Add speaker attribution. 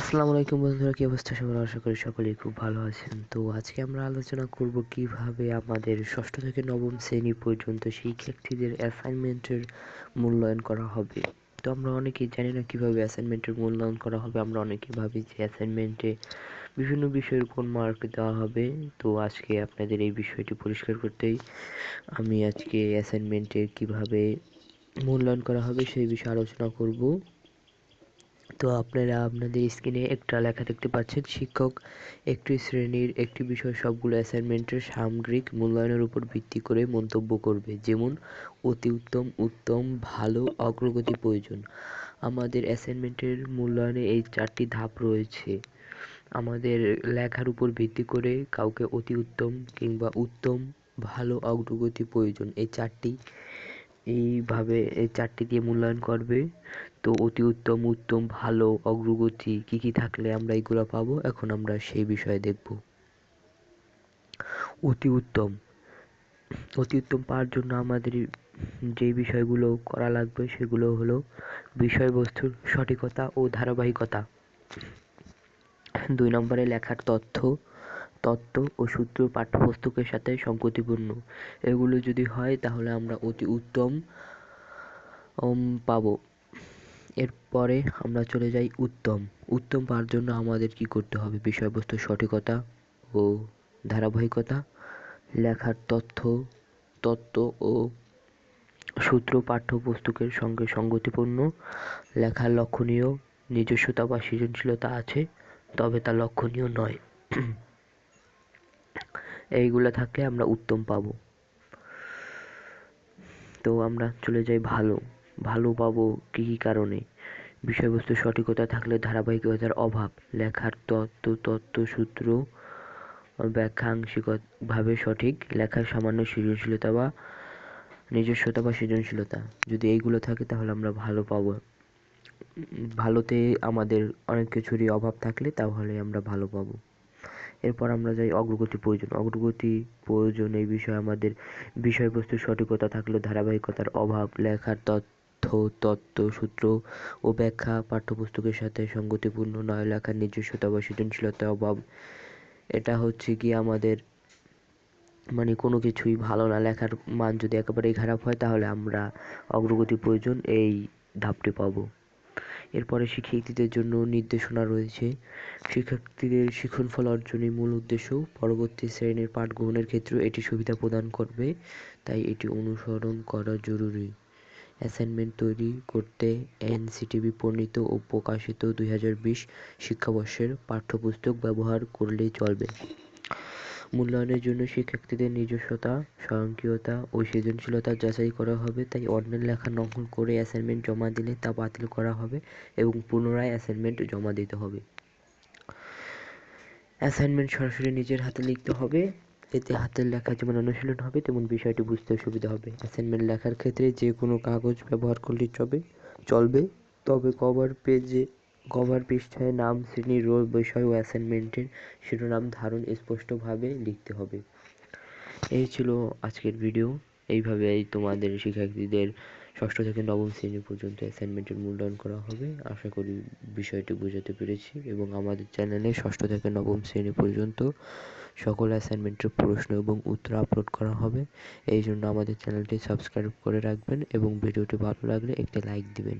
Speaker 1: আসসালামু আলাইকুম বন্ধুরা, কি অবস্থা সবার? আশা করি সকলেই খুব ভালো আছেন। তো আজকে আমরা আলোচনা করব কীভাবে আমাদের ষষ্ঠ থেকে নবম শ্রেণি পর্যন্ত শিক্ষার্থীদের অ্যাসাইনমেন্টের মূল্যায়ন করা হবে। তো আমরা অনেকেই জানি না কীভাবে অ্যাসাইনমেন্টের মূল্যায়ন করা হবে, আমরা অনেকেই ভাবি যে অ্যাসাইনমেন্টে বিভিন্ন বিষয়ের কোন মার্ক দেওয়া হবে। তো আজকে আপনাদের এই বিষয়টি পরিষ্কার করতেই আমি আজকে অ্যাসাইনমেন্টের কীভাবে মূল্যায়ন করা হবে সেই বিষয়ে আলোচনা করব। তো আপনারা আপনাদের স্ক্রিনে একটা লেখা দেখতে পাচ্ছেন, শিক্ষক, একটি শ্রেণির একটি বিষয় সবগুলো অ্যাসাইনমেন্টের সামগ্রিক মূল্যায়নের উপর ভিত্তি করে মন্তব্য করবে। যেমন, অতি উত্তম উত্তম, ভালো, অগ্রগতি প্রয়োজন। আমাদের অ্যাসাইনমেন্টের মূল্যায়নে এই চারটি ধাপ রয়েছে। আমাদের লেখার উপর ভিত্তি করে কাউকে অতি উত্তম কিংবা উত্তম, ভালো, অগ্রগতি প্রয়োজন। এই চারটি, এইভাবে এই চারটি দিয়ে মূল্যায়ন করবে। তো অতি উত্তম উত্তম, ভালো, অগ্রগতি কি কি থাকলে আমরা এগুলো পাবো? এখন আমরা সেই বিষয়ে দেখব। অতি উত্তম। অতি উত্তম পাওয়ার জন্য আমাদের যে বিষয়গুলো করা লাগবে সেগুলো হলো বিষয়বস্তুর সঠিকতা ও ধারাবাহিকতা। দুই নম্বরে লেখার তথ্য, তত্ত্ব ও সূত্র পাঠ্যপুস্তকের সাথে সঙ্গতিপূর্ণ এগুলো যদি হয় তাহলে আমরা অতি উত্তম পাবো। এরপরে আমরা চলে যাই উত্তম। উত্তম পাওয়ার জন্য আমাদের কি করতে হবে? বিষয়বস্তুর সঠিকতা ও ধারাবাহিকতা, লেখার তথ্য, তত্ত্ব ও সূত্র পাঠ্যপুস্তকের সঙ্গে সঙ্গতিপূর্ণ, লেখার লক্ষণীয় নিজস্বতা বা সৃজনশীলতা আছে, তবে তা লক্ষণীয় নয়। এইগুলো থাকলে আমরা উত্তম পাবো। তো আমরা চলে যাই ভালো। ভালো পাবো কী কী কারণে? বিষয়বস্তুর সঠিকতা থাকলে ধারাবাহিকতার অভাব, লেখার তত্ত্ব তত্ত্ব সূত্র ব্যাখ্যাংশিকভাবে সঠিক লেখার সামান্য সৃজনশীলতা বা নিজস্বতা বা সৃজনশীলতা। যদি এইগুলো থাকে তাহলে আমরা ভালো পাবো। ভালোতে আমাদের অনেক কিছুরই অভাব থাকলে তাহলে আমরা ভালো পাবো। এরপর আমরা যাই অগ্রগতি প্রয়োজন। অগ্রগতি প্রয়োজন এই বিষয়ে আমাদের বিষয়বস্তুর সঠিকতা থাকলেও ধারাবাহিকতার অভাব, লেখার তথ্য, তত্ত্ব, সূত্র ও ব্যাখ্যা, পাঠ্যপুস্তকের সাথে সঙ্গতিপূর্ণ নয় লেখার নিজস্বতা বা সৃজনশীলতার অভাব। এটা হচ্ছে কি আমাদের মানে কোনো কিছুই ভালো না, লেখার মান যদি একেবারেই খারাপ হয় তাহলে আমরা অগ্রগতি প্রয়োজন, এই ধাপটি পাবো। এরপরে শিক্ষার্থীদের জন্য নির্দেশনা রয়েছে। শিক্ষার্থীদের শিখন ফল অর্জনের মূল উদ্দেশ্য পরবর্তী শ্রেণির পাঠ গ্রহণের ক্ষেত্রেও এটি সুবিধা প্রদান করবে, তাই এটি অনুসরণ করা জরুরি। অ্যাসাইনমেন্ট তৈরি করতে এনসিটিবি প্রণীত ও প্রকাশিত দুই হাজার বিশ শিক্ষাবর্ষের পাঠ্যপুস্তক ব্যবহার করলেই চলবে। মূল্যায়নের জন্য শিক্ষার্থীদের নিজস্বতা, স্বয়ংক্রিয়তা ও সৃজনশীলতা যাচাই করা হবে, তাই অন্যের লেখা নকল করে অ্যাসাইনমেন্ট জমা দিলে তা বাতিল করা হবে এবং পুনরায় অ্যাসাইনমেন্ট জমা দিতে হবে। অ্যাসাইনমেন্ট সরাসরি নিজের হাতে লিখতে হবে। এতে হাতের লেখা যেমন অনুশীলন হবে, তেমন বিষয়টি বুঝতে সুবিধা হবে। অ্যাসাইনমেন্ট লেখার ক্ষেত্রে যে কোনো কাগজ ব্যবহার করলে চলবে চলবে। তবে কভার পেজে কভার পৃষ্ঠায় নাম, শ্রেণি, রোল, বিষয় ও অ্যাসাইনমেন্টের শিরোনাম ধারণ স্পষ্টভাবে লিখতে হবে। এই ছিল আজকের ভিডিও এইভাবেই তোমাদের শিক্ষার্থীদের ষষ্ঠ থেকে নবম শ্রেণি পর্যন্ত অ্যাসাইনমেন্টের মূল্যায়ন করা হবে। আশা করি বিষয়টি বোঝাতে পেরেছি এবং আমাদের চ্যানেলে ষষ্ঠ থেকে নবম শ্রেণি পর্যন্ত সকল অ্যাসাইনমেন্টের প্রশ্ন এবং উত্তর আপলোড করা হবে। এই জন্য আমাদের চ্যানেলটি সাবস্ক্রাইব করে রাখবেন এবং ভিডিওটি ভালো লাগলে একটি লাইক দিবেন।